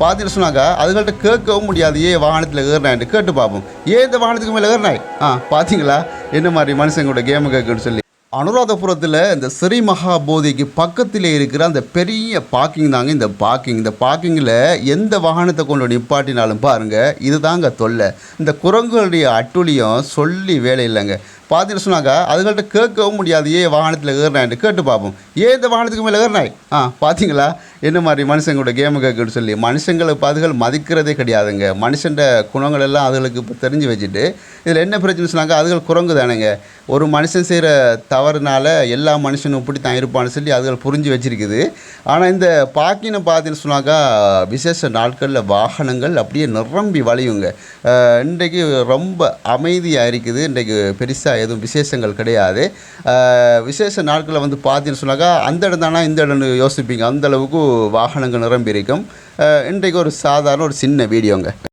பார்த்துட்டு சொன்னாக்கா அதுகள்கிட்ட கேட்கவும் முடியாது. ஏன் வாகனத்தில் ஏறினான்ட்டு. கேட்டு பார்ப்போம். ஏன் இந்த வாகனத்துக்கு மேலே ஏறினாய்? ஆ பார்த்தீங்களா என்ன மாதிரி மனுஷங்களோட கேமை கேட்குன்னு சொல்லி. அனுராதபுரத்தில் இந்த ஸ்ரீ மகாபோதிக்கு பக்கத்தில் இருக்கிற அந்த பெரிய பார்க்கிங் தாங்க இந்த பார்க்கிங் இந்த பார்க்கிங்கில் எந்த வாகனத்தை கொண்டு நிப்பாட்டினாலும் பாருங்கள் இது தாங்க தொல்லை. இந்த குரங்குகளுடைய அட்டுளியும் சொல்லி வேலை இல்லைங்க. பார்த்துட்டு சொன்னாக்கா அதுகள்கிட்ட கேட்கவும் முடியாது. ஏன் வாகனத்தில் ஏறினான்ட்டு. கேட்டு பார்ப்போம். ஏன் இந்த வாகனத்துக்கு மேலே ஏறினாய்? ஆ பார்த்தீங்களா என்ன மாதிரி மனுஷங்களோட கேமை கேட்குன்னு சொல்லி மனுஷங்களை பாதுகள் மதிக்கிறதே கிடையாதுங்க. மனுஷன்ற குணங்கள் எல்லாம் அதுகளுக்கு இப்போ தெரிஞ்சு வச்சுட்டு இதில் என்ன பிரச்சனை சொன்னாக்கா அதுகள் குரங்கு தானேங்க ஒரு மனுஷன் செய்கிற தவறுனால எல்லா மனுஷனும் இப்படி தான் இருப்பான்னு சொல்லி அதுகள் புரிஞ்சு வச்சிருக்குது. ஆனால் இந்த பாக்கினை பார்த்தீங்கன்னு சொன்னாக்கா விசேஷ நாட்களில் வாகனங்கள் அப்படியே நிரம்பி வழியுங்க. இன்றைக்கு ரொம்ப அமைதியாக இருக்குது. இன்றைக்கு பெருசாக எதுவும் விசேஷங்கள் கிடையாது. விசேஷ நாட்களில் வந்து பார்த்தீங்கன்னு சொன்னாக்கா அந்த இடம் தானா இந்த இடம்னு யோசிப்பீங்க. அந்த அளவுக்கு வாகனங்கள் நிரம்பியிருக்கும். இன்றைக்கு ஒரு சாதாரண ஒரு சின்ன வீடியோங்க.